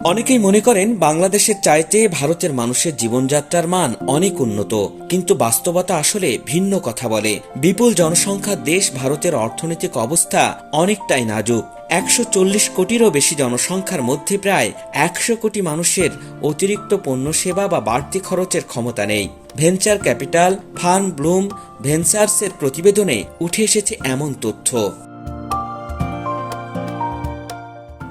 অনেকেই মনে করেন বাংলাদেশের চাইতে ভারতের মানুষের জীবনযাত্রার মান অনেক উন্নত, কিন্তু বাস্তবতা আসলে ভিন্ন কথা বলে। বিপুল জনসংখ্যার দেশ ভারতের অর্থনৈতিক অবস্থা অনেকটাই নাজুক। একশো চল্লিশ কোটিরও বেশি জনসংখ্যার মধ্যে প্রায় একশো কোটি মানুষের অতিরিক্ত পণ্য সেবা বা বাড়তি খরচের ক্ষমতা নেই। ভেঞ্চার ক্যাপিটাল, ফান ব্লুম ভেঞ্চার্সের প্রতিবেদনে উঠে এসেছে এমন তথ্য।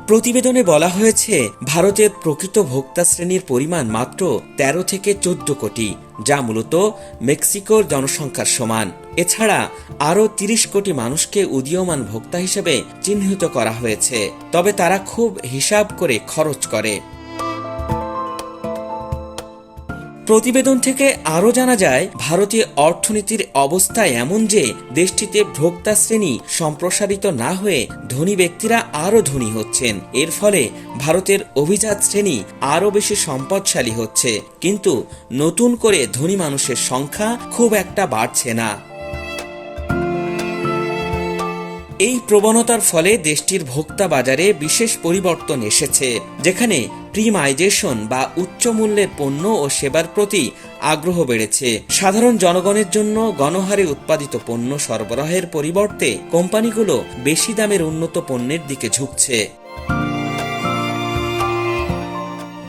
প্রতিবেদনে বলা হয়েছে, ভারতের প্রকৃত ভোক্তা শ্রেণির পরিমাণ মাত্র ১৩ থেকে চোদ্দ কোটি, যা মূলত মেক্সিকোর জনসংখ্যার সমান। এছাড়া আরও ৩০ কোটি মানুষকে উদীয়মান ভোক্তা হিসেবে চিহ্নিত করা হয়েছে, তবে তারা খুব হিসাব করে খরচ করে। প্রতিবেদন থেকে আরও জানা যায়, ভারতীয় অর্থনীতির অবস্থা এমন যে দেশটিতে ভোক্তা শ্রেণি সম্প্রসারিত না হয়ে ধনী ব্যক্তিরা আরও ধনী হচ্ছেন। এর ফলে ভারতের অভিজাত শ্রেণি আরও বেশি সম্পদশালী হচ্ছে। কিন্তু নতুন করে ধনী মানুষের সংখ্যা খুব একটা বাড়ছে না। এই প্রবণতার ফলে দেশটির ভোক্তা বাজারে বিশেষ পরিবর্তন এসেছে, যেখানে প্রিমাইজেশন বা উচ্চ মূল্যের পণ্য ও সেবার প্রতি আগ্রহ বেড়েছে। সাধারণ জনগণের জন্য গণহারে উৎপাদিত পণ্য সরবরাহের পরিবর্তে কোম্পানিগুলো বেশি দামের উন্নত পণ্যের দিকে ঝুঁকছে।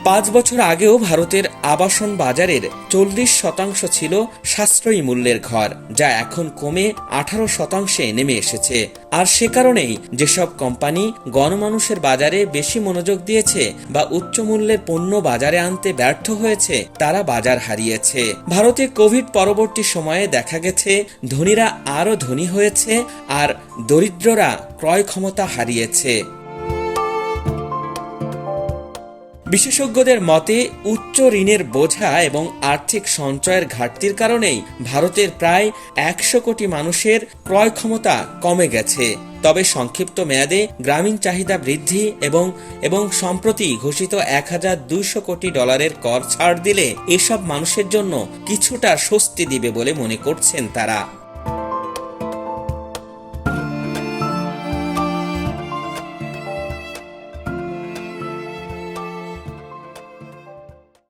পাঁচ বছর আগেও ভারতের আবাসন বাজারের চল্লিশ শতাংশ ছিল সাশ্রয়ী মূল্যের ঘর, যা এখন কমে আঠারো শতাংশে নেমে এসেছে। আর সে কারণেই যেসব কোম্পানি গণমানুষের বাজারে বেশি মনোযোগ দিয়েছে বা উচ্চ মূল্যের পণ্য বাজারে আনতে ব্যর্থ হয়েছে, তারা বাজার হারিয়েছে। ভারতে কোভিড পরবর্তী সময়ে দেখা গেছে, ধনীরা আরও ধনী হয়েছে আর দরিদ্ররা ক্রয় ক্ষমতা হারিয়েছে। বিশেষজ্ঞদের মতে, উচ্চ ঋণের বোঝা এবং আর্থিক সঞ্চয়ের ঘাটতির কারণেই ভারতের প্রায় একশো কোটি মানুষের ক্রয় ক্ষমতা কমে গেছে। তবে সংক্ষিপ্ত মেয়াদে গ্রামীণ চাহিদা বৃদ্ধি এবং এবং সম্প্রতি ঘোষিত এক হাজার দুইশো কোটি ডলারের কর ছাড় দিলে এসব মানুষের জন্য কিছুটা স্বস্তি দিবে বলে মনে করছেন তারা।